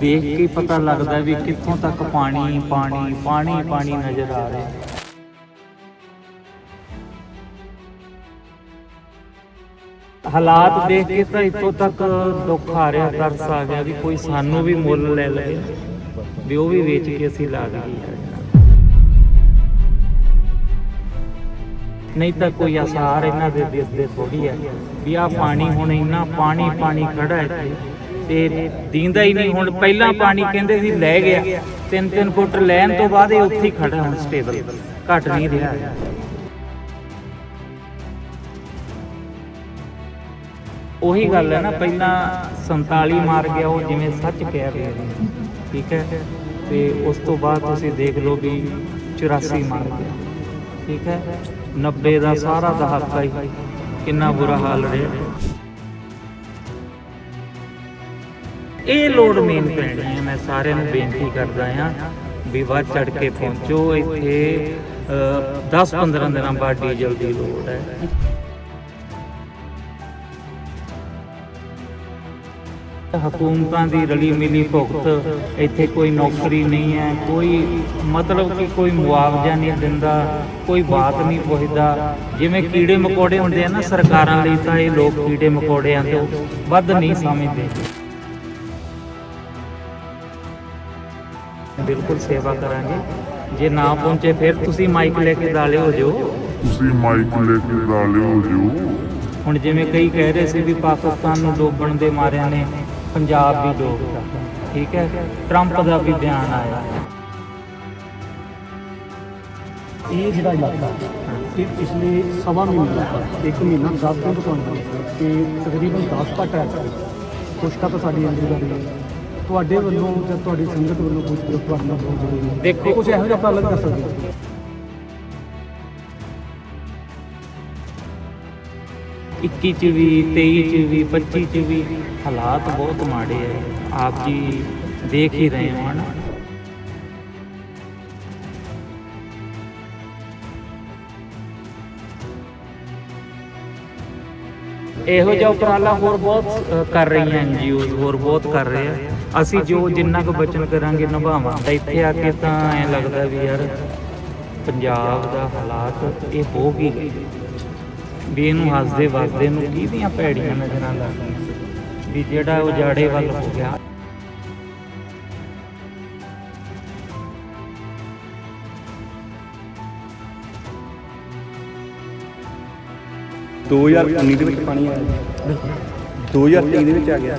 ਦੇਖ ਕੇ ਪਤਾ ਲੱਗਦਾ ਵੀ ਕਿੱਥੋਂ ਤੱਕ ਪਾਣੀ ਪਾਣੀ ਪਾਣੀ ਪਾਣੀ ਨਜ਼ਰ ਆ ਰਿਹਾ। ਹਾਲਾਤ ਦੇਖ ਕੇ ਤਾਂ ਇੱਥੋਂ ਤੱਕ ਦੁੱਖ ਆ ਰਿਹਾ, ਤਰਸ ਆ ਗਿਆ ਵੀ ਕੋਈ ਸਾਨੂੰ ਵੀ ਮੁੱਲ ਲੈ ਲਵੇ, ਵੀ ਉਹ ਵੀ ਵੇਚ ਕੇ ਅਸੀਂ ਲਾ ਲਈਏ ਨਹੀਂ ਤਾਂ ਕੋਈ ਅਸਾਰ ਇਹਨਾਂ ਦੇ ਦਿਲ ਦੇ ਥੋੜੀ ਹੈ ਵੀ ਆ ਪਾਣੀ ਹੁਣ ਇੰਨਾ ਪਾਣੀ ਪਾਣੀ ਖੜਾ ਹੈ ਇੱਥੇ। ਤੇ ਦੀਂਦਾ ਹੀ ਨਹੀਂ। ਹੁਣ ਪਹਿਲਾਂ ਪਾਣੀ ਕਹਿੰਦੇ ਸੀ ਲੈ ਗਿਆ। 3-3 ਫੁੱਟ ਲੈਣ ਤੋਂ ਬਾਅਦ ਇਹ ਉੱਥੇ ਹੀ ਖੜਾ ਹੁਣ ਸਟੇਬਲ ਘਟ ਨਹੀਂ ਰਿਹਾ। ਉਹੀ ਗੱਲ ਹੈ ਨਾ, ਪਹਿਲਾਂ 47 ਮਾਰ ਗਿਆ, ਉਹ ਜਿਵੇਂ ਸੱਚ ਕਹਿ ਰਿਹਾ ਠੀਕ ਹੈ? ਤੇ ਉਸ ਤੋਂ ਬਾਅਦ ਤੁਸੀਂ ਦੇਖ ਲਓ ਵੀ 84 ਮਾਰ ਗਿਆ। ਠੀਕ ਹੈ? 90 ਦਾ ਸਾਰਾ ਦਹਾਕਾ ਹੀ। ਕਿੰਨਾ ਬੁਰਾ ਹਾਲ ਰਿਹਾ। ਇਹ ਲੋੜ ਮੇਨ ਪੈਣੀ ਹੈ। ਮੈਂ ਸਾਰਿਆਂ ਨੂੰ ਬੇਨਤੀ ਕਰਦਾ ਹਾਂ ਵੀ ਵੱਧ ਚੜ ਕੇ ਪਹੁੰਚੋ। ਇੱਥੇ 10-15 ਦਿਨਾਂ ਬਾਅਦ ਡੀਜ਼ਲ ਦੀ ਲੋੜ ਹੈ। ਹਕੂਮਤਾਂ ਦੀ ਰਲੀ ਮਿਲੀ ਭੁਗਤ, ਇੱਥੇ ਕੋਈ ਨੌਕਰੀ ਨਹੀਂ ਹੈ, ਕੋਈ ਮਤਲਬ ਕਿ ਕੋਈ ਮੁਆਵਜ਼ਾ ਨਹੀਂ ਦਿੰਦਾ, ਕੋਈ ਬਾਤ ਨਹੀਂ ਪੁੱਛਦਾ। ਜਿਵੇਂ ਕੀੜੇ ਮਕੌੜੇ ਹੁੰਦੇ ਆ ਨਾ ਸਰਕਾਰਾਂ ਲਈ ਤਾਂ ਇਹ ਲੋਕ ਕੀੜੇ ਮਕੌੜਿਆਂ ਤੋਂ ਵੱਧ ਨਹੀਂ ਸਮਝਦੇ। ਬਿਲਕੁਲ ਸੇਵਾ ਕਰਾਂਗੇ। ਜੇ ਨਾ ਪਹੁੰਚੇ ਫਿਰ ਤੁਸੀਂ ਮਾਈਕ ਲੈ ਕੇ ਦਾਲੇ ਹੋ ਜਾਓ ਤੁਸੀਂ ਮਾਈਕ ਲੈ ਕੇ ਦਾਲੇ ਹੋ ਜਿਓ ਹੁਣ ਜਿਵੇਂ ਕਈ ਕਹਿ ਰਹੇ ਸੀ ਵੀ ਪਾਕਿਸਤਾਨ ਨੂੰ ਡੋਬਣ ਦੇ ਮਾਰਿਆਂ ਨੇ ਪੰਜਾਬ ਵੀ ਡੋਬਦਾ ਠੀਕ ਹੈ? ਟਰੰਪ ਦਾ ਵੀ ਬਿਆਨ ਆਇਆ। ਇਹ ਜਿਹੜਾ ਇਲਾਕਾ ਇਹ ਪਿਛਲੇ ਸਵਾ ਮਹੀਨੇ ਤੋਂ ਇੱਕ ਮਹੀਨਾ 10 ਦਿਨ ਤੋਂ ਤੇ ਤਕਰੀਬਨ 10 ਘੱਟ ਹੈ। ਖੁਸ਼ਕਾ ਤਾਂ ਸਾਡੀ ਅੰਦਰ ਦਾ ਤੁਹਾਡੇ ਵੱਲੋਂ ਜਾਂ ਤੁਹਾਡੀ ਸੰਗਤ ਵੱਲੋਂ ਕੁਝ ਨਾਲ ਬਹੁਤ ਜ਼ਰੂਰੀ ਹੈ। ਦੇਖੋ- ਕੁਝ ਇਹੋ ਜਿਹਾ ਉਪਰਾਲਾ ਕਰ ਸਕਦੇ ਹੋ? ਇੱਕੀ ਚ ਵੀ 23 ਚ ਵੀ 25 ਚ ਵੀ ਹਾਲਾਤ ਬਹੁਤ ਮਾੜੇ ਹੈ ਆਪ ਜੀ ਦੇਖ ਹੀ ਰਹੇ ਹੋ ਹਨਾ? ਇਹੋ ਜਿਹਾ ਉਪਰਾਲਾ ਹੋਰ ਬਹੁਤ ਕਰ ਰਹੀਆਂ ਐਨਜੀਓਜ਼ ਹੋਰ ਬਹੁਤ ਕਰ ਰਹੇ ਆ। ਅਸੀਂ ਜੋ ਜਿੰਨਾ ਕੁ ਬਚਨ ਕਰਾਂਗੇ ਨਿਭਾਵਾਂਗੇ। ਇੱਥੇ ਆ ਕੇ ਤਾਂ ਐ ਲੱਗਦਾ ਵੀ ਯਾਰ ਪੰਜਾਬ ਦਾ ਹਾਲਾਤ ਇਹ ਹੋ ਵੀ ਗਏ? ਵੀ ਇਹਨੂੰ ਹੱਸਦੇ ਵਸਦੇ ਨੂੰ ਕਿਹਦੀਆਂ ਭੈੜੀਆਂ ਨਜ਼ਰਾਂ ਲੱਗਦੀਆਂ? ਵੀ ਜਿਹੜਾ ਉਜਾੜੇ ਵੱਲ ਹੋ ਗਿਆ। 2019 ਦੇ ਵਿੱਚ ਪਾਣੀ ਆਇਆ। 2023 ਦੇ ਵਿੱਚ ਆ ਗਿਆ।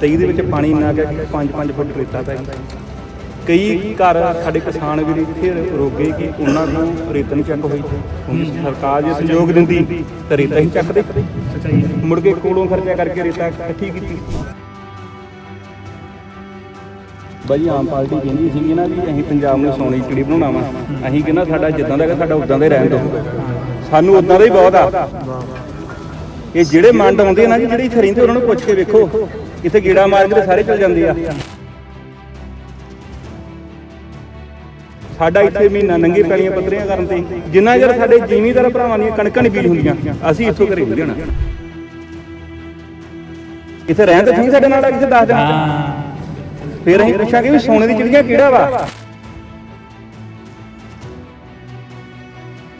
23 ਦੇ ਵਿੱਚ ਪਾਣੀ ਨਾ ਗਿਆ 5-5 ਫੁੱਟ ਰੇਤਾ ਪੈ ਗਿਆ। ਕਈ ਘਰ ਸਾਡੇ ਕਿਸਾਨ ਵੀ ਇੱਥੇ ਰੁਕ ਕਿ ਉਹਨਾਂ ਨੂੰ ਰੇਤ ਨਹੀਂ ਚੱਕ ਹੋਈ। ਹੁਣ ਸਰਕਾਰ ਜੇ ਸਹਿਯੋਗ ਦਿੰਦੀ, ਤਾਂ ਰੇਤਾ ਹੀ ਚੱਕਦੇ। ਮੁੜ ਕੇ ਕੋਲੋਂ ਖਰਚਾ ਕਰਕੇ ਰੇਤਾ ਇਕੱਠੀ ਕੀਤੀ। ਬਾਈ, ਆਮ ਪਾਰਟੀ ਕਹਿੰਦੀ ਸੀਗੀ ਨਾ ਵੀ ਅਸੀਂ ਪੰਜਾਬ ਨੂੰ ਸੋਨੇ ਚਿੜੀ ਬਣਾਉਣਾ ਵਾ ਅਸੀਂ ਕਹਿੰਦਾ ਸਾਡਾ ਜਿੱਦਾਂ ਦਾ ਸਾਡਾ ਉਦਾਂ ਦਾ ਹੀ ਰਹਿਣ ਦਿਓ। ਸਾਨੂੰ ਉਦਾਂ ਦਾ ਹੀ ਬਹੁਤ ਆ। ਇਹ ਜਿਹੜੇ ਮੰਡ ਆਉਂਦੇ ਆ ਨਾ ਜੀ ਜਿਹੜੇ ਇੱਥੇ ਰਹਿੰਦੇ ਉਹਨਾਂ ਨੂੰ ਪੁੱਛ ਕੇ ਵੇਖੋ। ਇੱਥੇ ਗੇੜਾ ਮਾਰ ਕੇ ਤੇ ਸਾਰੇ ਚਲ ਜਾਂਦੇ ਆ। ਸਾਡਾ ਇੱਥੇ ਮਹੀਨਾ ਨੰਗੇ ਪੈਲੀਆਂ ਪੱਧਰੀਆਂ ਕਰਨ ਤੇ ਜਿੰਨਾ ਚਿਰ ਸਾਡੇ ਜ਼ਿਮੀਂਦਾਰ ਭਰਾਵਾਂ ਦੀਆਂ ਕਣਕਾਂ ਨਹੀਂ ਬੀਜ ਹੁੰਦੀਆਂ ਅਸੀਂ ਇੱਥੋਂ ਘਰੇ ਨਹੀਂ ਜਾਣਾ ਇੱਥੇ ਰਹਿਣ ਤੇ ਤੁਸੀਂ ਸਾਡੇ ਨਾਲ ਦੱਸ ਦੇਣਾ। ਹਾਂ। ਫਿਰ ਅਸੀਂ ਪੁੱਛਾਂਗੇ ਵੀ ਸੋਨੇ ਦੀ ਚਿੜੀਆਂ ਕਿਹੜਾ ਵਾ?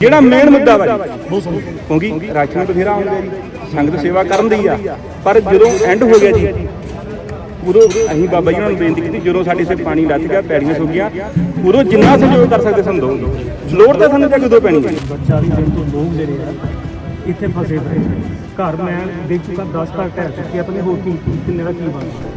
ਜਿਹੜਾ ਮੇਨ ਮੁੱਦਾ ਵਾ ਜੀ, ਕਿਉਂਕਿ ਰਾਸ਼ਨ ਬਥੇਰਾ ਆਉਂਦਾ ਜੀ, ਸੰਗਤ ਸੇਵਾ ਕਰਨ ਦੀ ਆ, ਪਰ ਜਦੋਂ ਐਂਡ ਹੋ ਗਿਆ ਜੀ, ਉਦੋਂ ਅਸੀਂ ਬਾਬਾ ਜੀ ਨੂੰ ਬੇਨਤੀ ਕੀਤੀ, ਜਦੋਂ ਸਾਡੇ ਸੇ ਪਾਣੀ ਲੱਥ ਗਿਆ, ਪੈੜੀਆਂ ਸੁੱਕ ਗਈਆਂ, ਉਦੋਂ ਜਿੰਨਾ ਸਹਿਯੋਗ ਕਰ ਸਕਦੇ ਸਾਨੂੰ ਦਿਓ ਲੋੜ ਤਾਂ ਸਾਨੂੰ ਜਾ ਪੈਣੀ ਹੈ ਬੱਚਾ ਦੀ ਦਿਨ ਤੋਂ ਲੋਕ ਜਿਹੜੇ ਆ, ਇੱਥੇ ਫਸੇ ਪਏ ਘਰ ਮੈਂ ਦੇਖ ਚੁੱਕਾ 10 ਘਰ ਢਹਿ ਚੁੱਕੇ ਆ ਹੋਰ ਕੀ ਕਿੰਨੇ ਦਾ ਕੀ ਬਣਦਾ?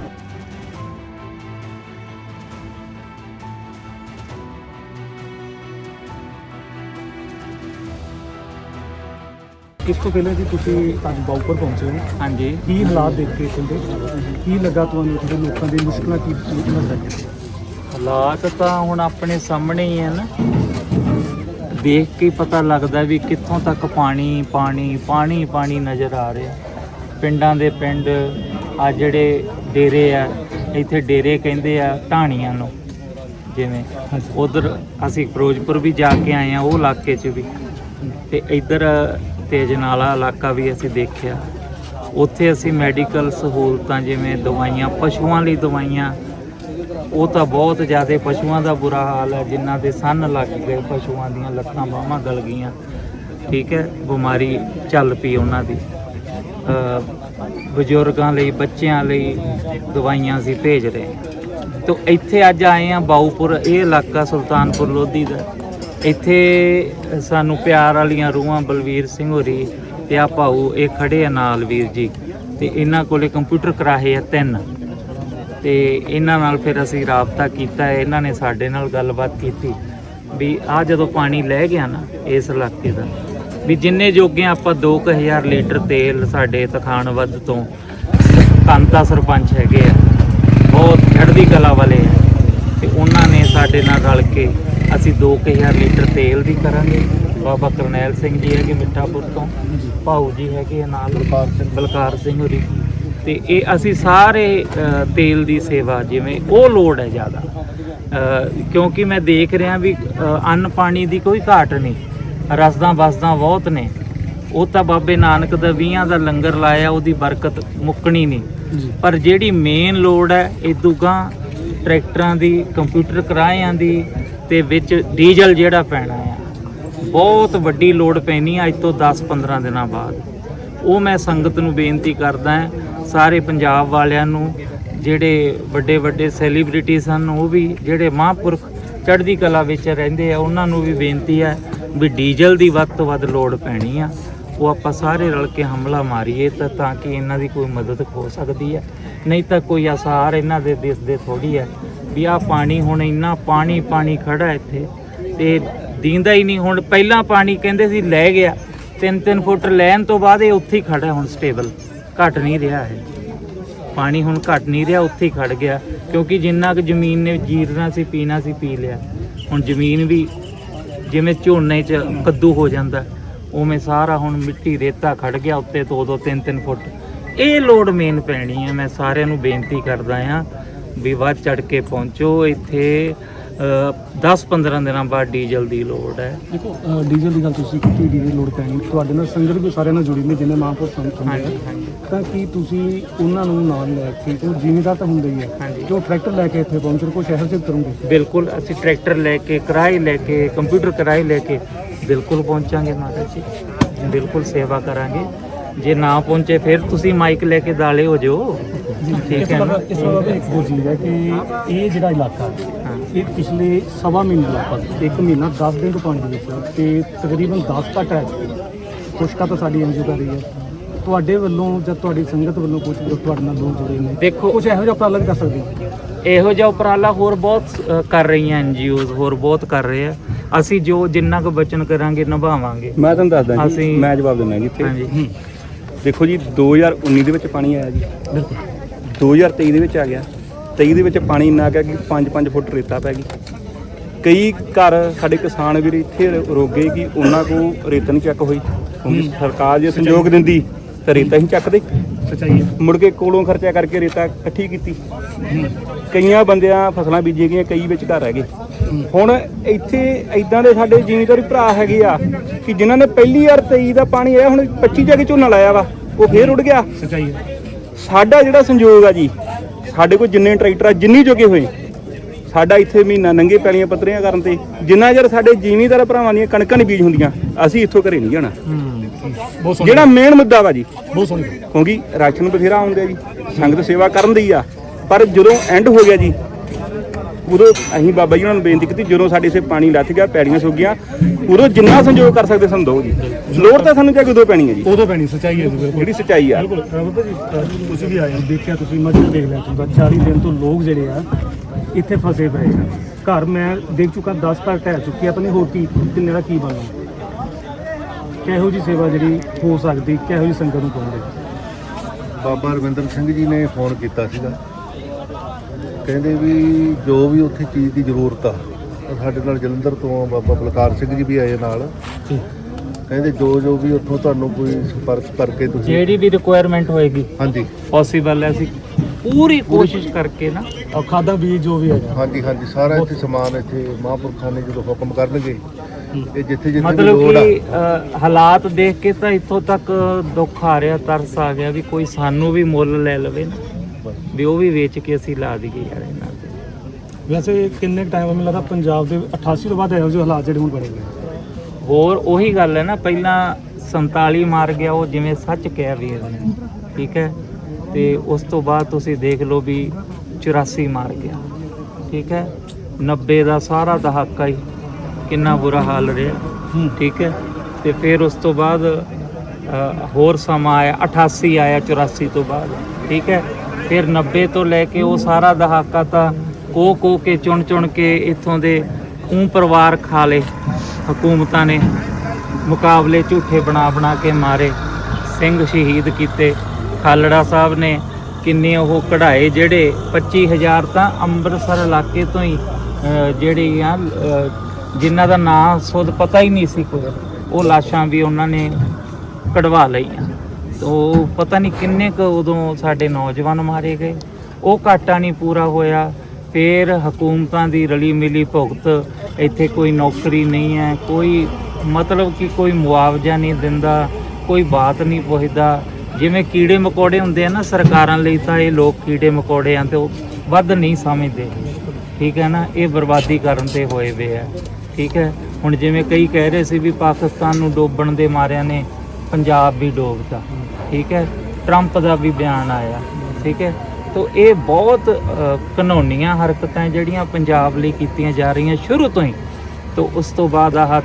ਇਸ ਤੋਂ ਪਹਿਲਾਂ ਜੀ ਤੁਸੀਂ ਅੱਜ ਬਾਉਪਰ ਪਹੁੰਚੇ ਹੋ। ਹਾਂਜੀ। ਕੀ ਹਾਲਾਤ ਦੇਖੇ ਤੁਹਾਡੇ ਕੀ ਲੱਗਾ ਤੁਹਾਨੂੰ ਇੱਥੇ ਦੇ ਲੋਕਾਂ ਦੀ ਮੁਸ਼ਕਲਾਂ ਕੀ ਨਜ਼ਰ ਆਈਆਂ ਹਾਲਾਤ ਤਾਂ ਹੁਣ ਆਪਣੇ ਸਾਹਮਣੇ ਹੀ ਹੈ ਨਾ ਦੇਖ ਕੇ ਹੀ ਪਤਾ ਲੱਗਦਾ ਵੀ ਕਿੱਥੋਂ ਤੱਕ ਪਾਣੀ ਪਾਣੀ ਪਾਣੀ ਪਾਣੀ ਨਜ਼ਰ ਆ ਰਿਹਾ। ਪਿੰਡਾਂ ਦੇ ਪਿੰਡ ਆ ਜਿਹੜੇ ਡੇਰੇ ਆ ਇੱਥੇ ਡੇਰੇ ਕਹਿੰਦੇ ਆ ਢਾਣੀਆਂ ਨੂੰ। ਜਿਵੇਂ ਉਧਰ ਅਸੀਂ ਫਿਰੋਜ਼ਪੁਰ ਵੀ ਜਾ ਕੇ ਆਏ ਆ ਉਹ ਇਲਾਕੇ 'ਚ ਵੀ। ਤੇ ਇੱਧਰ ਤੇਜਨਾਲਾ ਇਲਾਕਾ ਵੀ ਅਸੀਂ ਦੇਖਿਆ। ਉੱਥੇ ਅਸੀਂ ਮੈਡੀਕਲ ਸਹੂਲਤਾਂ ਜਿਵੇਂ ਦਵਾਈਆਂ, ਪਸ਼ੂਆਂ ਲਈ ਦਵਾਈਆਂ, ਉਹ ਤਾਂ ਬਹੁਤ ਜ਼ਿਆਦਾ ਪਸ਼ੂਆਂ ਦਾ ਬੁਰਾ ਹਾਲ ਹੈ, ਜਿਨ੍ਹਾਂ ਦੇ ਸੰਨ ਲੱਗ ਗਏ, ਪਸ਼ੂਆਂ ਦੀਆਂ ਲੱਤਾਂ ਬਾਹਾਂ ਗਲ ਗਈਆਂ। ਠੀਕ ਹੈ, ਬਿਮਾਰੀ ਚੱਲ ਪਈ ਉਹਨਾਂ ਦੀ। ਬਜ਼ੁਰਗਾਂ ਲਈ, ਬੱਚਿਆਂ ਲਈ ਦਵਾਈਆਂ ਅਸੀਂ ਭੇਜ ਰਹੇ ਹਾਂ। ਤੋ ਇੱਥੇ ਅੱਜ ਆਏ ਆ ਬਾਊਪੁਰ, ਇਹ ਇਲਾਕਾ ਸੁਲਤਾਨਪੁਰ ਲੋਧੀ ਦਾ। ਇੱਥੇ ਸਾਨੂੰ ਪਿਆਰ ਵਾਲੀਆਂ ਰੂਹਾਂ ਬਲਵੀਰ ਸਿੰਘ ਹੋਰੀ ਤੇ ਆ ਭਾਊ, ਇਹ ਖੜੇ ਆ ਨਾਲ ਵੀਰ ਜੀ ਤੇ ਇਹਨਾਂ ਕੋਲੇ ਕੰਪਿਊਟਰ ਕਰਾਏ ਆ ਤਿੰਨ। ਤੇ ਇਹਨਾਂ ਨਾਲ ਫਿਰ ਅਸੀਂ ਰਾਬਤਾ ਕੀਤਾ, ਇਹਨਾਂ ਨੇ ਸਾਡੇ ਨਾਲ ਗੱਲਬਾਤ ਕੀਤੀ ਵੀ ਆ ਜਦੋਂ ਪਾਣੀ ਲੈ ਗਿਆ ਨਾ ਇਸ ਇਲਾਕੇ ਦਾ, ਵੀ ਜਿੰਨੇ ਜੋਗੇ ਆਪਾਂ 2000 ਲੀਟਰ ਤੇਲ ਸਾਡੇ ਤਖਾਣ ਵੱਧ ਤੋਂ ਕੰਤਾ ਸਰਪੰਚ ਹੈਗੇ ਆ, ਬਹੁਤ ਚੜ੍ਹਦੀ ਕਲਾ ਵਾਲੇ ਆ ਤੇ ਉਹਨਾਂ ਨੇ ਸਾਡੇ ਨਾਲ ਰਲ ਕੇ ਅਸੀਂ 2000 ਲੀਟਰ ਤੇਲ ਦੀ ਕਰਾਂਗੇ। ਬਾਬਾ ਕਰਨੈਲ ਸਿੰਘ ਜੀ ਹੈਗੇ ਮਿੱਠਾਪੁਰ ਤੋਂ ਭਾਊ ਜੀ ਹੈਗੇ ਨਾਲ ਬਲਕਾਰ ਸਿੰਘ। ਹੋਰੀ। ਤੇ ਇਹ ਅਸੀਂ ਸਾਰੇ ਤੇਲ ਦੀ ਸੇਵਾ ਜਿਵੇਂ ਉਹ ਲੋੜ ਹੈ ਜ਼ਿਆਦਾ। ਕਿਉਂਕਿ ਮੈਂ ਦੇਖ ਰਿਹਾ ਵੀ ਅੰਨ ਪਾਣੀ ਦੀ ਕੋਈ ਘਾਟ ਨਹੀਂ ਰਸਦਾਂ ਬਸਦਾਂ ਬਹੁਤ ਨੇ। ਉਹ ਤਾਂ ਬਾਬੇ ਨਾਨਕ ਦਾ 20 ਦਾ ਲੰਗਰ ਲਾਇਆ ਉਹਦੀ ਬਰਕਤ ਮੁੱਕਣੀ ਨਹੀਂ। ਪਰ ਜਿਹੜੀ ਮੇਨ ਲੋੜ ਹੈ ਇਦੂਗਾ ਟਰੈਕਟਰਾਂ ਦੀ ਕੰਪਿਊਟਰ ਕਿਰਾਇਆਂ ਦੀ ਤੇ ਵਿੱਚ ਡੀਜ਼ਲ ਜਿਹੜਾ ਪੈਣਾ ਆ, ਬਹੁਤ ਵੱਡੀ ਲੋੜ ਪੈਣੀ ਆ ਅੱਜ ਤੋਂ 10-15 ਦਿਨਾਂ ਬਾਅਦ। ਉਹ ਮੈਂ ਸੰਗਤ ਨੂੰ ਬੇਨਤੀ ਕਰਦਾ ਹਾਂ, ਸਾਰੇ ਪੰਜਾਬ ਵਾਲਿਆਂ ਨੂੰ, ਜਿਹੜੇ ਵੱਡੇ ਵੱਡੇ ਸੈਲੀਬ੍ਰਿਟੀਜ਼ ਹਨ, ਉਹ ਵੀ ਜਿਹੜੇ ਮਹਾਂਪੁਰਖ ਚੜ੍ਹਦੀ ਕਲਾ ਵਿੱਚ ਰਹਿੰਦੇ ਆ, ਉਹਨਾਂ ਨੂੰ ਵੀ ਬੇਨਤੀ ਹੈ ਵੀ ਡੀਜ਼ਲ ਦੀ ਵੱਧ ਤੋਂ ਵੱਧ ਲੋੜ ਪੈਣੀ ਆ। ਉਹ ਆਪਾਂ ਸਾਰੇ ਰਲ ਕੇ ਹਮਲਾ ਮਾਰੀਏ ਤਾਂ ਤਾਂ ਕਿ ਇਹਨਾਂ ਦੀ ਕੋਈ ਮਦਦ ਹੋ ਸਕਦੀ ਹੈ। ਨਹੀਂ ਤਾਂ ਕੋਈ ਆਸਾਰ ਇਹਨਾਂ ਦੇ ਦਿਸਦੇ ਥੋੜੀ ਹੈ। ਵੀ ਆ ਪਾਣੀ ਹੁਣ ਇੰਨਾ ਪਾਣੀ ਪਾਣੀ ਖੜਾ ਇੱਥੇ ਤੇ ਦੀਂਦਾ ਹੀ ਨਹੀਂ। ਹੁਣ ਪਹਿਲਾਂ ਪਾਣੀ ਕਹਿੰਦੇ ਸੀ ਲੈ ਗਿਆ। 3-3 ਫੁੱਟ ਲੈਣ ਤੋਂ ਬਾਅਦ ਇਹ ਉੱਥੇ ਹੀ ਖੜਾ ਹੁਣ ਸਟੇਬਲ ਘਟ ਨਹੀਂ ਰਿਹਾ ਹੈ ਪਾਣੀ ਹੁਣ ਘਟ ਨਹੀਂ ਰਿਹਾ, ਉੱਥੇ ਹੀ ਖੜ ਗਿਆ। ਕਿਉਂਕਿ ਜਿੰਨਾ ਕੁ ਜ਼ਮੀਨ ਨੇ ਜੀਰਨਾ ਸੀ, ਪੀਣਾ ਸੀ, ਪੀ ਲਿਆ। ਹੁਣ ਜ਼ਮੀਨ ਵੀ ਜਿਵੇਂ ਝੋਨੇ 'ਚ ਕੱਦੂ ਹੋ ਜਾਂਦਾ, ਉਵੇਂ ਸਾਰਾ ਹੁਣ ਮਿੱਟੀ ਰੇਤਾ ਖੜ ਗਿਆ ਉੱਤੇ 2-2 3-3 ਫੁੱਟ। ਇਹ ਲੋਡ ਮੇਨ ਪੈਣੀ ਹੈ ਮੈਂ ਸਾਰਿਆਂ ਨੂੰ ਬੇਨਤੀ ਕਰਦਾ ਆ ਵੀ ਵੱਧ ਚੜ ਕੇ ਪਹੁੰਚੋ। ਇੱਥੇ 10-15 ਦਿਨਾਂ ਬਾਅਦ ਡੀਜ਼ਲ ਦੀ ਲੋੜ ਹੈ। ਦੇਖੋ ਅ, ਡੀਜ਼ਲ ਦੀ ਗੱਲ ਤੁਸੀਂ ਕੀਤੀ ਡੀਜ਼ਲ ਲੋਡ ਪੈਣੀ। ਤੁਹਾਡੇ ਨਾਲ ਸੰਗਤ ਵੀ ਸਾਰਿਆਂ ਨਾਲ ਜੁੜੀ ਨੇ ਜਿੰਨੇ ਮਹਾਂਪੁਰ ਸੰਤ ਹੁੰਦੇ ਹਾਂਜੀ ਆ ਹਾਂਜੀ। ਤਾਂ ਕੀ ਤੁਸੀਂ ਉਹਨਾਂ ਨੂੰ ਨਾਲ ਲੈ ਕੇ ਉਹ ਜ਼ਿਮੀਦਾਰ ਤਾਂ ਹੁੰਦਾ ਹੀ ਹੈ ਹਾਂਜੀ। ਜੋ ਟਰੈਕਟਰ ਲੈ ਕੇ ਇੱਥੇ ਪਹੁੰਚਣ ਕੁਝ ਇਹੋ ਜਿਹਾ ਕਰੋਗੇ ਬਿਲਕੁਲ ਅਸੀਂ ਟਰੈਕਟਰ ਲੈ ਕੇ ਕਿਰਾਏ ਲੈ ਕੇ ਕੰਪਿਊਟਰ ਕਿਰਾਏ ਲੈ ਕੇ ਬਿਲਕੁਲ ਪਹੁੰਚਾਂਗੇ ਮਹਾਰਾਜ ਜੀ। ਬਿਲਕੁਲ ਸੇਵਾ ਕਰਾਂਗੇ। ਜੇ ਨਾ ਪਹੁੰਚੇ ਫਿਰ ਤੁਸੀਂ ਮਾਈਕ ਲੈ ਕੇ ਦਾਲੇ ਹੋ ਜਾਓ। ਠੀਕ ਹੈ ਨਾ? ਇਸ ਵਾਰ ਇੱਕ ਹੋਰ ਚੀਜ਼ ਹੈ ਕਿ ਇਹ ਜਿਹੜਾ ਇਲਾਕਾ ਹਾਂ। ਇਹ ਪਿਛਲੇ ਸਵਾ ਮਹੀਨੇ ਲਗਭਗ ਇੱਕ ਮਹੀਨਾ 10 ਦਿਨ ਤੋਂ ਪਾਣੀ ਦੇ ਵਿੱਚ ਤੇ ਤਕਰੀਬਨ 10 ਘੱਟ ਹੈ। ਖੁਸ਼ਕਾ ਤਾਂ ਸਾਡੀ ਐਨਜੀਓ ਕਰ ਰਹੀ ਹੈ। ਤੁਹਾਡੇ ਵੱਲੋਂ ਜਾਂ ਤੁਹਾਡੀ ਸੰਗਤ ਵੱਲੋਂ ਕੁਝ ਲੋਕ ਤੁਹਾਡੇ ਨਾਲ ਲੋਕ ਜੁੜੇ ਨੇ ਦੇਖੋ ਕੁਝ ਇਹੋ ਜਿਹਾ ਉਪਰਾਲਾ ਵੀ ਕਰ ਸਕਦੇ ਹੋ? ਇਹੋ ਜਿਹਾ ਉਪਰਾਲਾ ਹੋਰ ਬਹੁਤ ਕਰ ਰਹੀਆਂ ਐਨਜੀਓਜ਼ ਹੋਰ ਬਹੁਤ ਕਰ ਰਹੇ ਆ। ਅਸੀਂ ਜੋ ਜਿੰਨਾ ਕੁ ਬਚਨ ਕਰਾਂਗੇ ਨਿਭਾਵਾਂਗੇ। ਮੈਂ ਤੁਹਾਨੂੰ ਦੱਸਦਾ ਜੀ ਮੈਂ ਜਵਾਬ ਦਿੰਦਾ ਜੀ ਇੱਥੇ। ਹਾਂਜੀ। ਦੇਖੋ ਜੀ 2019 ਦੇ ਵਿੱਚ ਪਾਣੀ ਆਇਆ ਜੀ। ਬਿਲਕੁਲ 2023 ਦੇ ਵਿੱਚ ਆ ਗਿਆ। 23 ਦੇ ਵਿੱਚ ਪਾਣੀ ਇੰਨਾ ਗਿਆ ਕਿ 5-5 ਫੁੱਟ ਰੇਤਾ ਪੈ ਗਈ। ਕਈ ਘਰ ਸਾਡੇ ਕਿਸਾਨ ਵੀਰ ਇੱਥੇ ਰੋਗੇ ਕਿ ਉਹਨਾਂ ਕੋ ਰੇਤਾ ਨਹੀਂ ਚੱਕ ਹੋਈ। ਕਿਉਂਕਿ ਸਰਕਾਰ ਜੇ ਸੰਯੋਗ ਦਿੰਦੀ ਤਾਂ ਰੇਤਾ ਹੀ ਚੱਕਦੇ। ਸੱਚਾਈ ਮੁੜ ਕੇ ਕੋਲੋਂ ਖਰਚਾ ਕਰਕੇ ਰੇਤਾ ਇਕੱਠੀ ਕੀਤੀ। ਕਈਆਂ ਬੰਦਿਆਂ ਫਸਲਾਂ ਬੀਜੀਆਂ ਗਈਆਂ ਕਈ ਵਿੱਚ ਘਰ ਹੈਗੇ ਹੁਣ ਇੱਥੇ ਇਦਾਂ ਦੇ ਸਾਡੇ ਜ਼ਿਮੀਂਦਾਰ ਭਰਾ ਹੈਗੇ ਆ ਕਿ ਜਿਨ੍ਹਾਂ ਨੇ ਪਹਿਲੀ ਵਾਰ 23 ਦਾ ਪਾਣੀ ਆਇਆ ਹੁਣ 25 ਜਾ ਕੇ ਝੋਨਾ ਲਾਇਆ ਵਾ। ਉਹ ਫੇਰ ਉੱਡ ਗਿਆ। ਸੱਚਾਈ ਹੈ। ਸਾਡਾ ਜਿਹੜਾ ਸੰਯੋਗ ਆ ਜੀ ਸਾਡੇ ਕੋਲ ਜਿੰਨੇ ਟਰੈਕਟਰ ਆ ਜਿੰਨੀ ਜੋਗੇ ਹੋਏ ਸਾਡਾ ਇੱਥੇ ਮਹੀਨਾ ਨੰਗੇ ਪੈਲੀਆਂ ਪੱਤਰੀਆਂ ਕਰਨ ਤੇ ਜਿੰਨਾ ਚਿਰ ਸਾਡੇ ਜ਼ਿਮੀਂਦਾਰ ਭਰਾਵਾਂ ਦੀਆਂ ਕਣਕਾਂ ਨਹੀਂ ਬੀਜ ਹੁੰਦੀਆਂ ਅਸੀਂ ਇੱਥੋਂ ਘਰੇ ਨਹੀਂ ਜਾਣਾ ਬਹੁਤ ਸੋਹਣੀ ਜਿਹੜਾ ਮੇਨ ਮੁੱਦਾ ਵਾ ਜੀ ਬਹੁਤ ਸੋਹਣੀ ਕਿਉਂਕਿ ਰਾਸ਼ਨ ਬਥੇਰਾ ਆਉਂਦੇ ਜੀ ਸੰਗਤ ਸੇਵਾ ਕਰਨ ਦੀ ਆ ਪਰ ਜਦੋਂ ਐਂਡ ਹੋ ਗਿਆ ਜੀ ਉਦੋਂ ਅਸੀਂ ਬਾਬਾ ਜੀ ਉਹਨਾਂ ਨੂੰ ਬੇਨਤੀ ਕੀਤੀ ਜਦੋਂ ਸਾਡੇ ਸੇ ਪਾਣੀ ਲੱਥ ਗਿਆ ਪੈੜੀਆਂ ਸੁੱਕ ਗਈਆਂ ਉਦੋਂ ਜਿੰਨਾ ਸੰਯੋਗ ਕਰ ਸਕਦੇ ਸਾਨੂੰ ਦਿਓ ਜੀ। ਲੋੜ ਤਾਂ ਸਾਨੂੰ ਚਾਹੇ ਉਦੋਂ ਪੈਣੀ ਹੈ ਜੀ। ਉਦੋਂ ਪੈਣੀ ਸੱਚਾਈ ਹੈ ਜੀ ਬਿਲਕੁਲ। ਜਿਹੜੀ ਸੱਚਾਈ ਆ। ਬਿਲਕੁਲ ਬਾਬਾ ਜੀ ਅ, ਤੁਸੀਂ ਵੀ ਆਏ ਹੋ ਦੇਖਿਆ ਤੁਸੀਂ ਮੱਝ ਦੇਖ ਲਿਆ ਤੁਸੀਂ 40 ਦਿਨ ਤੋਂ ਲੋਕ ਜਿਹੜੇ ਆ ਇੱਥੇ ਫਸੇ ਪਏ ਆ। ਘਰ ਮੈਂ ਦੇਖ ਚੁੱਕਾ 10 ਘਰ ਢਹਿ ਚੁੱਕੀ ਆ ਪਤਾ ਨਹੀਂ ਹੋਰ ਕੀ ਕਿੰਨੇ ਦਾ ਕੀ ਬਣਨਾ ਕਿਹੋ ਜੀ ਸੇਵਾ ਜਿਹੜੀ ਹੋ ਸਕਦੀ ਕਿਹੋ ਜੀ ਸੰਗਤ ਨੂੰ ਕਹੋਗੇ ਬਾਬਾ ਰਵਿੰਦਰ ਸਿੰਘ ਜੀ ਨੇ ਫੋਨ ਕੀਤਾ ਸੀਗਾ। ਕਹਿੰਦੇ ਵੀ ਜੋ ਵੀ ਉੱਥੇ ਚੀਜ਼ ਦੀ ਜ਼ਰੂਰਤ ਆ ਸਾਡੇ ਨਾਲ ਜਲੰਧਰ ਤੋਂ ਬਾਬਾ ਬਲਕਾਰ ਸਿੰਘ ਜੀ ਵੀ ਆਏ ਨਾਲ। ਕਹਿੰਦੇ ਜੋ ਜੋ ਵੀ ਉੱਥੋਂ ਤੁਹਾਨੂੰ ਕੋਈ ਸੰਪਰਕ ਕਰਕੇ ਤੁਸੀਂ ਜਿਹੜੀ ਵੀ ਰਿਕੁਆਇਰਮੈਂਟ ਹੋਏਗੀ। ਹਾਂਜੀ। ਪੋਸੀਬਲ ਹੈ ਅਸੀਂ ਪੂਰੀ ਕੋਸ਼ਿਸ਼ ਕਰਕੇ ਨਾ ਔਰ ਖਾਦਾ ਬੀਜ ਜੋ ਵੀ ਹੈਗਾ। ਹਾਂਜੀ ਹਾਂਜੀ ਸਾਰਾ ਇੱਥੇ ਸਮਾਨ ਇੱਥੇ ਮਹਾਂਪੁਰਖਾਂ ਨੇ ਜਦੋਂ ਹੁਕਮ ਕਰਨਗੇ ਇਹ ਜਿੱਥੇ ਜਿੱਥੇ ਮਤਲਬ ਕਿ ਹਾਲਾਤ ਦੇਖ ਕੇ ਤਾਂ ਇੱਥੋਂ ਤੱਕ ਦੁੱਖ ਆ ਰਿਹਾ ਤਰਸ ਆ ਗਿਆ ਵੀ ਕੋਈ ਸਾਨੂੰ ਵੀ ਮੁੱਲ ਲੈ ਲਵੇ ਨਾ। ਵੀ ਉਹ ਵੀ ਵੇਚ ਕੇ ਅਸੀਂ ਲਾ ਦਈਏ ਯਾਰ ਇਹਨਾਂ ਤੇ ਵੈਸੇ ਕਿੰਨੇ ਟਾਈਮ ਮੈਨੂੰ ਲੱਗਦਾ ਪੰਜਾਬ ਦੇ 88 ਤੋਂ ਬਾਅਦ ਇਹੋ ਜਿਹੇ ਹਾਲਾਤ ਜਿਹੜੇ ਹੁਣ ਬਣੇ ਨੇ? ਹੋਰ ਉਹੀ ਗੱਲ ਹੈ ਨਾ ਪਹਿਲਾਂ 47 ਮਾਰ ਗਿਆ ਉਹ ਜਿਵੇਂ ਸੱਚ ਕਹਿ ਵੀਰ ਨੇ। ਠੀਕ ਹੈ? ਤੇ ਉਸ ਤੋਂ ਬਾਅਦ ਤੁਸੀਂ ਦੇਖ ਲਓ ਵੀ 84 ਮਾਰ ਗਿਆ। ਠੀਕ ਹੈ? 90 ਦਾ ਸਾਰਾ ਦਹਾਕਾ ਹੀ ਕਿੰਨਾ ਬੁਰਾ ਹਾਲ ਰਿਹਾ। ਠੀਕ ਹੈ? ਤੇ ਫਿਰ ਉਸ ਤੋਂ ਬਾਅਦ ਹੋਰ ਸਮਾਂ ਆਇਆ 88 ਆਇਆ 84 ਤੋਂ ਬਾਅਦ। ਠੀਕ ਹੈ? ਫਿਰ 90 ਤੋਂ ਲੈ ਕੇ ਉਹ ਸਾਰਾ ਦਹਾਕਾ ਤਾਂ ਕੋ ਕੋ ਕੇ ਚੁਣ ਚੁਣ ਕੇ ਇੱਥੋਂ ਦੇ ਖੂਹ ਪਰਿਵਾਰ ਖਾ ਲਏ। ਹਕੂਮਤਾਂ ਨੇ ਮੁਕਾਬਲੇ ਝੂਠੇ ਬਣਾ ਬਣਾ ਕੇ ਮਾਰੇ ਸਿੰਘ ਸ਼ਹੀਦ ਕੀਤੇ। ਖਾਲੜਾ ਸਾਹਿਬ ਨੇ ਕਿੰਨੇ ਉਹ ਕਢਾਏ ਜਿਹੜੇ 25000 ਤਾਂ ਅੰਮ੍ਰਿਤਸਰ ਇਲਾਕੇ ਤੋਂ ਹੀ ਅ, ਜਿਹੜੇ ਆ ਅ, ਜਿਨ੍ਹਾਂ ਦਾ ਨਾਂ ਸੁਧ ਪਤਾ ਹੀ ਨਹੀਂ ਸੀ ਕੋਈ ਉਹ ਲਾਸ਼ਾਂ ਵੀ ਉਹਨਾਂ ਨੇ ਕਢਵਾ ਲਈਆਂ। ਉਹ ਪਤਾ ਨਹੀਂ ਕਿੰਨੇ ਕੁ ਉਦੋਂ ਸਾਡੇ ਨੌਜਵਾਨ ਮਾਰੇ ਗਏ। ਉਹ ਘਾਟਾ ਨਹੀਂ ਪੂਰਾ ਹੋਇਆ। ਫਿਰ ਹਕੂਮਤਾਂ ਦੀ ਰਲੀ ਮਿਲੀ ਭੁਗਤ। ਇੱਥੇ ਕੋਈ ਨੌਕਰੀ ਨਹੀਂ ਹੈ। ਕੋਈ ਮਤਲਬ ਕਿ ਕੋਈ ਮੁਆਵਜ਼ਾ ਨਹੀਂ ਦਿੰਦਾ। ਕੋਈ ਬਾਤ ਨਹੀਂ ਪੁੱਛਦਾ। ਜਿਵੇਂ ਕੀੜੇ ਮਕੌੜੇ ਹੁੰਦੇ ਆ ਨਾ ਸਰਕਾਰਾਂ ਲਈ ਤਾਂ ਇਹ ਲੋਕ ਕੀੜੇ ਮਕੌੜੇ ਆ ਤੇ ਉਹ ਵੱਧ ਨਹੀਂ ਸਮਝਦੇ। ਠੀਕ ਹੈ ਨਾ? ਇਹ ਬਰਬਾਦੀ ਕਰਨ ਤੇ ਹੋਏ ਵੇ ਆ। ਠੀਕ ਹੈ? ਹੁਣ ਜਿਵੇਂ ਕਈ ਕਹਿ ਰਹੇ ਸੀ ਵੀ ਪਾਕਿਸਤਾਨ ਨੂੰ ਡੋਬਣ ਦੇ ਮਾਰਿਆਂ ਨੇ, ਪੰਜਾਬ ਵੀ ਡੋਬਤਾ। ਠੀਕ ਹੈ? ਟਰੰਪ ਦਾ ਵੀ ਬਿਆਨ ਆਇਆ ਠੀਕ ਹੈ? ਤੋ ਇਹ ਬਹੁਤ ਅ, ਹਰਕਤਾਂ ਜਿਹੜੀਆਂ ਪੰਜਾਬ ਲਈ ਕੀਤੀਆਂ ਜਾ ਰਹੀਆਂ ਸ਼ੁਰੂ ਤੋਂ ਹੀ। ਤੋ ਉਸ ਤੋਂ ਬਾਅਦ ਆਹ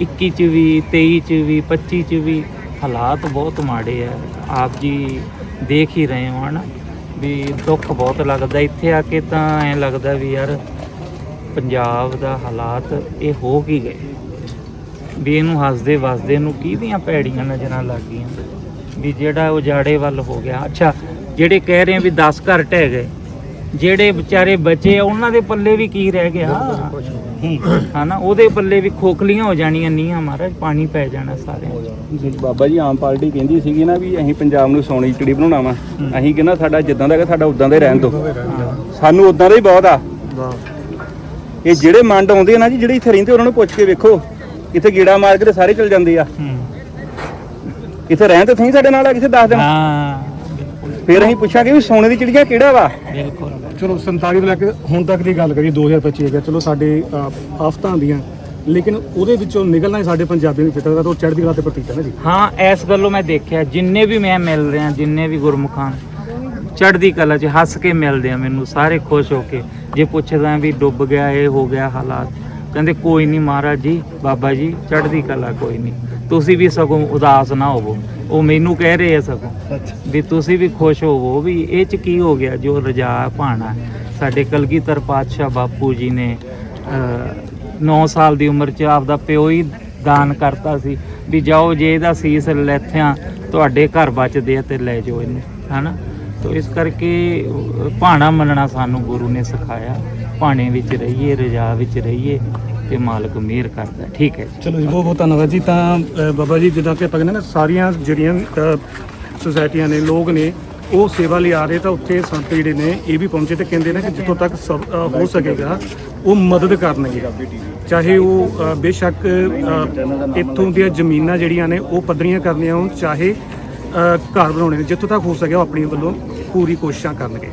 21 ਚ ਵੀ 23 ਚ ਵੀ 25 ਚ ਵੀ ਹਾਲਾਤ ਬਹੁਤ ਮਾੜੇ ਆ। ਆਪ ਜੀ ਦੇਖ ਹੀ ਰਹੇ ਹੋ ਹਨਾ? ਵੀ ਦੁੱਖ ਬਹੁਤ ਲੱਗਦਾ। ਇੱਥੇ ਆ ਕੇ ਤਾਂ ਐ ਲੱਗਦਾ ਵੀ ਯਾਰ ਪੰਜਾਬ ਦਾ ਹਾਲਾਤ ਇਹ ਹੋ ਕੀ ਗਏ? ਵੀ ਇਹਨੂੰ ਹੱਸਦੇ ਵਸਦੇ ਨੂੰ ਕਿਹਦੀਆਂ ਭੈੜੀਆਂ ਨਜ਼ਰਾਂ ਲੱਗ ਗਈਆਂ? ਵੀ ਜਿਹੜਾ ਉਜਾੜੇ ਵੱਲ ਹੋ ਗਿਆ। ਅੱਛਾ ਜਿਹੜੇ ਕਹਿ ਰਹੇ ਆ ਵੀ 10 ਘਰ ਢਹਿ ਗਏ ਜਿਹੜੇ ਵਿਚਾਰੇ ਬਚੇ ਆ ਉਹਨਾਂ ਦੇ ਪੱਲੇ ਵੀ ਕੀ ਰਹਿ ਗਿਆ? ਹਨਾ ਉਹਦੇ ਪੱਲੇ ਵੀ ਖੋਖਲੀਆਂ ਹੋ ਜਾਣੀਆਂ ਨੀਆਂ ਮਹਾਰਾਜ ਪਾਣੀ ਪੈ ਜਾਣਾ ਸਾਰਿਆਂ ਬਾਬਾ ਜੀ ਆਮ ਪਾਰਟੀ ਕਹਿੰਦੀ ਸੀਗੀ ਨਾ ਵੀ ਅਸੀਂ ਪੰਜਾਬ ਨੂੰ ਸੋਨੀ ਚਿੜੀ ਬਣਾਉਣਾ ਵਾ। ਅਸੀਂ ਕਹਿੰਦਾ ਸਾਡਾ ਜਿੱਦਾਂ ਦਾ ਸਾਡਾ ਉਦਾਂ ਦਾ ਰਹਿਣ ਦਿਓ ਸਾਨੂੰ ਉਦਾਂ ਦਾ ਹੀ ਬਹੁਤ ਆ। ਇਹ ਜਿਹੜੇ ਮੰਡ ਆਉਂਦੇ ਆ ਨਾ ਜੀ ਜਿਹੜੇ ਇੱਥੇ ਰਹਿੰਦੇ ਉਹਨਾਂ ਨੂੰ ਪੁੱਛ ਕੇ ਵੇਖੋ। ਇੱਥੇ ਗੀੜਾ ਮਾਰ ਕੇ ਤੇ ਸਾਰੇ ਚਲ ਜਾਂਦੇ ਆ। ਇੱਥੇ ਰਹਿਣ ਤੇ ਤੁਸੀਂ ਸਾਡੇ ਨਾਲ ਆ ਕਿਸੇ ਦੱਸ ਦਿਨ ਹਾਂ। ਫਿਰ ਅਸੀਂ ਪੁੱਛਾਂਗੇ ਵੀ ਸੋਨੇ ਦੀ ਚਿੜੀਆਂ ਕਿਹੜਾ ਵਾ? ਬਿਲਕੁਲ। ਚਲੋ 47 ਤੋਂ ਲੈ ਕੇ ਹੁਣ ਤੱਕ ਦੀ ਗੱਲ ਕਰੀਏ 2025 ਹੈਗਾ ਚਲੋ ਸਾਡੇ ਆਫਤਾਂ ਆਉਂਦੀਆਂ। ਲੇਕਿਨ ਉਹਦੇ ਵਿੱਚੋਂ ਨਿਕਲਣਾ ਹੀ ਸਾਡੇ ਪੰਜਾਬੀਆਂ ਦੀ ਫਿਤਰਤ ਦਾ ਤਾਂ ਉਹ ਚੜ੍ਹਦੀ ਕਲਾ ਤੇ ਪ੍ਰਤੀਕ ਹੈ ਨਾ ਜੀ। ਹਾਂ ਇਸ ਗੱਲੋਂ ਮੈਂ ਦੇਖਿਆ ਜਿੰਨੇ ਵੀ ਮੈਂ ਮਿਲ ਰਿਹਾ ਜਿੰਨੇ ਵੀ ਗੁਰਮੁਖਾਂ ਚੜ੍ਹਦੀ ਕਲਾ 'ਚ ਹੱਸ ਕੇ ਮਿਲਦੇ ਆ ਮੈਨੂੰ ਸਾਰੇ ਖੁਸ਼ ਹੋ ਕੇ। ਜੇ ਪੁੱਛਦਾ ਵੀ ਡੁੱਬ ਗਿਆ ਇਹ ਹੋ ਗਿਆ ਹਾਲਾਤ ਕਹਿੰਦੇ ਕੋਈ ਨਹੀਂ ਮਹਾਰਾਜ ਜੀ ਬਾਬਾ ਜੀ ਚੜ੍ਹਦੀ ਕਲਾ ਕੋਈ ਨਹੀਂ। ਤੁਸੀਂ ਵੀ ਸਗੋਂ ਉਦਾਸ ਨਾ ਹੋਵੋ। ਉਹ ਮੈਨੂੰ ਕਹਿ ਰਹੇ ਆ ਸਗੋਂ ਵੀ ਤੁਸੀਂ ਵੀ ਖੁਸ਼ ਹੋਵੋ ਵੀ ਇਹ 'ਚ ਕੀ ਹੋ ਗਿਆ ਜੋ ਰਜਾ ਭਾਣਾ ਸਾਡੇ ਕਲਗੀਧਰ ਪਾਤਸ਼ਾਹ ਬਾਪੂ ਜੀ ਨੇ 9 ਸਾਲ ਦੀ ਉਮਰ 'ਚ ਆਪਦਾ ਪਿਓ ਹੀ ਦਾਨ ਕਰਤਾ ਸੀ ਵੀ ਜਾਓ ਜੇ ਇਹਦਾ ਸੀਸ ਲੈਥਿਆਂ ਤੁਹਾਡੇ ਘਰ ਬਚਦੇ ਆ ਤੇ ਲੈ ਜਾਓ ਇਹਨੂੰ ਹਨਾ? ਤੋ ਇਸ ਕਰਕੇ ਭਾਣਾ ਮੰਨਣਾ ਸਾਨੂੰ ਗੁਰੂ ਨੇ ਸਿਖਾਇਆ। ਭਾਣੇ ਵਿੱਚ ਰਹੀਏ ਰਜਾ ਵਿੱਚ ਰਹੀਏ ਤੇ ਮਾਲਕ ਮਿਹਰ ਕਰਦਾ। ਠੀਕ ਹੈ ਚਲੋ ਜੀ ਬਹੁਤ ਬਹੁਤ ਧੰਨਵਾਦ ਜੀ। ਤਾਂ ਬਾਬਾ ਜੀ ਜਿੱਦਾਂ ਕਿ ਆਪਾਂ ਕਹਿੰਦੇ ਨਾ ਸਾਰੀਆਂ ਜਿਹੜੀਆਂ ਸੁਸਾਇਟੀਆਂ ਨੇ ਲੋਕ ਨੇ ਉਹ ਸੇਵਾ ਲਈ ਆ ਰਹੇ ਤਾਂ ਉੱਥੇ ਸੰਤ ਜਿਹੜੇ ਨੇ ਇਹ ਵੀ ਪਹੁੰਚੇ ਤੇ ਕਹਿੰਦੇ ਨੇ ਕਿ ਜਿੱਥੋਂ ਤੱਕ ਸਭ, ਹੋ ਸਕੇਗਾ ਉਹ ਮਦਦ ਕਰਨਗੇ। ਚਾਹੇ ਉਹ ਬੇਸ਼ੱਕ ਇੱਥੋਂ ਦੀਆਂ ਜ਼ਮੀਨਾਂ ਜਿਹੜੀਆਂ ਨੇ ਉਹ ਪੱਧਰੀਆਂ ਕਰਨੀਆਂ ਹੋਣ ਚਾਹੇ ਘਰ ਬਣਾਉਣੇ ਨੇ ਜਿੱਥੋਂ ਤੱਕ ਹੋ ਸਕਿਆ ਉਹ ਆਪਣੀ ਵੱਲੋਂ ਪੂਰੀ ਕੋਸ਼ਿਸ਼ਾਂ ਕਰਨਗੇ।